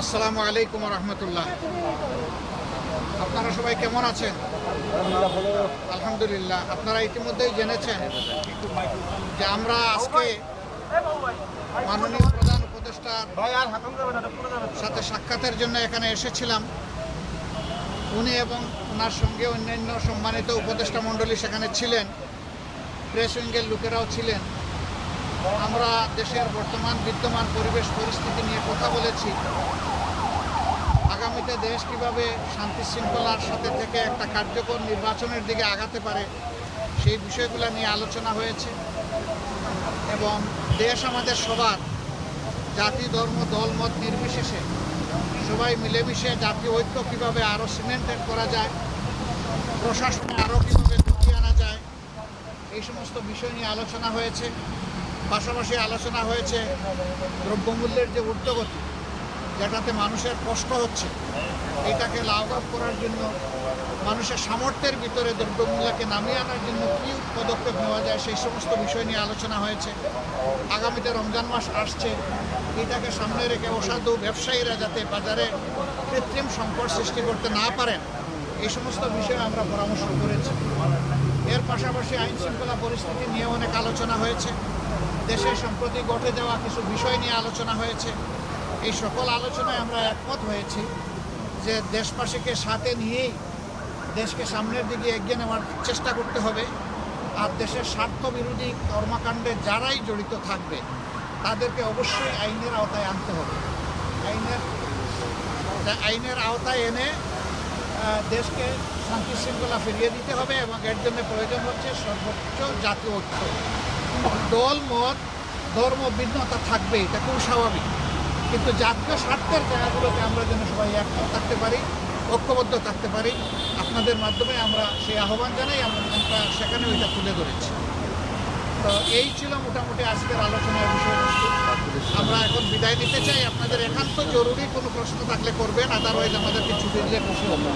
আসসালামু আলাইকুম রহমতুল্লাহ। আপনারা সবাই কেমন আছেন? আলহামদুলিল্লাহ। আপনারা ইতিমধ্যেই জেনেছেন যে আমরা আজকে মাননীয় প্রধান উপদেষ্টার সাথে সাক্ষাতের জন্য এখানে এসেছিলাম। উনি এবং ওনার সঙ্গে অন্যান্য সম্মানিত উপদেষ্টা মণ্ডলী সেখানে ছিলেন। প্রেস উইঙ্গের লোকেরাও ছিলেন। আমরা দেশের বর্তমান বিদ্যমান পরিবেশ পরিস্থিতি নিয়ে কথা বলেছি। আগামীতে দেশ কীভাবে শান্তি শৃঙ্খলার সাথে থেকে একটা কার্যকর নির্বাচনের দিকে আগাতে পারে, সেই বিষয়গুলো নিয়ে আলোচনা হয়েছে। এবং দেশ আমাদের সবার, জাতি, ধর্ম, দল, মত নির্বিশেষে সবাই মিলেমিশে জাতীয় ঐক্য কীভাবে আরও সিমেন্টেড করা যায়, প্রশাসনে আরও কীভাবে ঢুকিয়ে আনা যায়, এই সমস্ত বিষয় নিয়ে আলোচনা হয়েছে। পাশাপাশি আলোচনা হয়েছে দ্রব্যমূল্যের যে ঊর্ধ্বগতি, যেটাতে মানুষের কষ্ট হচ্ছে, এটাকে লাভ আপ করার জন্য, মানুষের সামর্থ্যের ভিতরে দ্রব্যমূল্যকে নামিয়ে আনার জন্য কী পদক্ষেপ নেওয়া যায়, সেই সমস্ত বিষয় নিয়ে আলোচনা হয়েছে। আগামীতে রমজান মাস আসছে, এটাকে সামনে রেখে অসাধু ব্যবসায়ীরা যাতে বাজারে কৃত্রিম সংকট সৃষ্টি করতে না পারেন, এই সমস্ত বিষয়ে আমরা পরামর্শ করেছি। এর পাশাপাশি আইন শৃঙ্খলা পরিস্থিতি নিয়ে অনেক আলোচনা হয়েছে। দেশে সম্প্রতি ঘটে যাওয়া কিছু বিষয় নিয়ে আলোচনা হয়েছে। এই সকল আলোচনায় আমরা একমত হয়েছি যে দেশবাসীকে সাথে নিয়েই দেশকে সামনের দিকে এগিয়ে নেওয়ার চেষ্টা করতে হবে। আর দেশের স্বার্থ বিরোধী কর্মকাণ্ডে যারাই জড়িত থাকবে, তাদেরকে অবশ্যই আইনের আওতায় আনতে হবে। আইনের আইনের আওতায় এনে দেশকে শান্তি শৃঙ্খলা ফিরিয়ে দিতে হবে এবং এর জন্য প্রয়োজন হচ্ছে সর্বোচ্চ জাতীয় ঐক্য। দল, মত, ধর্ম, ভিন্নতা থাকবে, এটা খুব স্বাভাবিক। কিন্তু জাতীয় স্বার্থের জায়গাগুলোকে আমরা যেন সবাই একমত থাকতে পারি, ঐক্যবদ্ধ থাকতে পারি, আপনাদের মাধ্যমে আমরা সেই আহ্বান জানাই আমরা সেখানে ওইটা তুলে ধরেছি। তো এই ছিল মোটামুটি আজকের আলোচনার বিষয়বস্তু। আমরা বিদায় নিতে চাই। আপনাদের একান্ত জরুরি কোনো প্রশ্ন থাকলে করবেন আদারওয়াইজ আমাদেরকে ছুটি দিলে খুশি হবে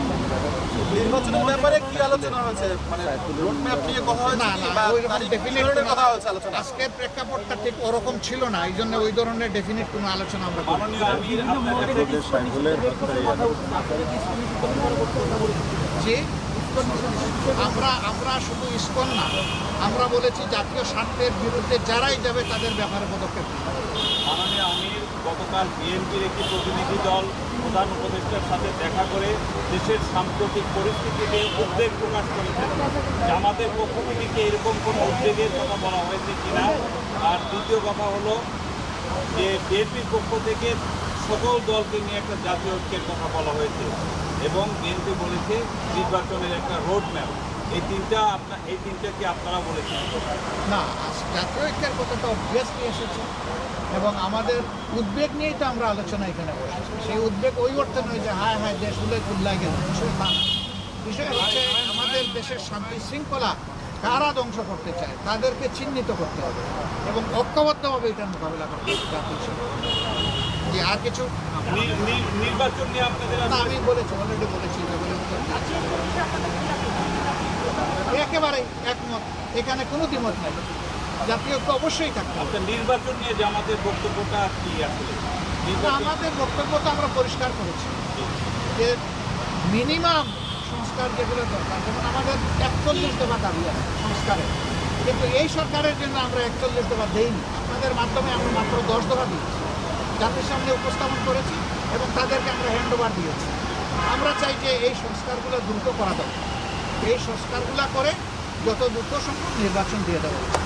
নির্বাচনের ব্যাপারে কি আলোচনা হয়েছে? মানে রোডম্যাপ নিয়ে কথা হয়েছে না কি? না বা ওই রকম তারিখ ডেফিনেট কথা হয়েছে আলোচনা? আজকের প্রেক্ষাপটটা ঠিক ওরকম ছিল না এই জন্য ওই ধরনের ডেফিনিট কোনো আলোচনা আমরা করি আমরা আমরা শুধু ইস্কন না আমরা বলেছি জাতীয় স্বার্থের বিরুদ্ধে যারাই যাবে তাদের ব্যাপারে পদক্ষেপ আমির গতকাল বিএনপির একটি প্রতিনিধি দল প্রধান উপদেষ্টার সাথে দেখা করে দেশের সাম্প্রতিক পরিস্থিতিতে উদ্বেগ প্রকাশ করেছেন। জামাতের পক্ষ থেকে কি এরকম কোনো উদ্বেগের কথা বলা হয়েছে কিনা? আর দ্বিতীয় কথা হলো যে বিএনপির পক্ষ থেকে সকল দলকে নিয়ে একটা জাতীয় ঐক্যের কথা বলা হয়েছে এবং বিএনপি বলেছে নির্বাচনের একটা রোড ম্যাপ এই তিনটা আপনার এই তিনটা কি আপনারা বলেছেন না জাতীয় ঐক্যের কথাটা অবভিয়াসলি এসেছে এবং আমাদের উদ্বেগ নিয়েই তো আমরা আলোচনা এখানে বসেছি সেই উদ্বেগ ওই অর্থে নয় যে হায় হায় দেশ উল্লেখ উল্লায় গেল বিষয় তা বিষয় হচ্ছে আমাদের দেশের শান্তি শৃঙ্খলা কারা ধ্বংস করতে চায় তাদেরকে চিহ্নিত করতে হবে এবং ঐক্যবদ্ধভাবে এটার মোকাবিলা করতে হবে জাতীয় যে আর কিছু নির্বাচন নিয়ে আপনাদের আমি বলেছি অলরেডি বলেছি একেবারেই একমত। এখানে কোনো দ্বিমত নাই। জাতীয় অবশ্যই থাকতে হবে। নির্বাচন নিয়ে জামাতের বক্তব্যটা কি আসলে? আমাদের বক্তব্য তো আমরা পরিষ্কার করেছি। যে মিনিমাম সংস্কার যেগুলো দরকার যেমন আমাদের একচল্লিশ দফা দাবি আছে সংস্কারের কিন্তু এই সরকারের জন্য আমরা একচল্লিশ দফা দেইনি। আপনাদের মাধ্যমে আমরা মাত্র দশ দফা দিয়েছি। জাতির সামনে উপস্থাপন করেছি এবং তাদেরকে আমরা হ্যান্ড ওভার দিয়েছি। আমরা চাই যে এই সংস্কারগুলো দ্রুত করা দরকার। এই সংস্কারগুলো করে যত দ্রুত সম্ভব নির্বাচন দিয়ে দেওয়া।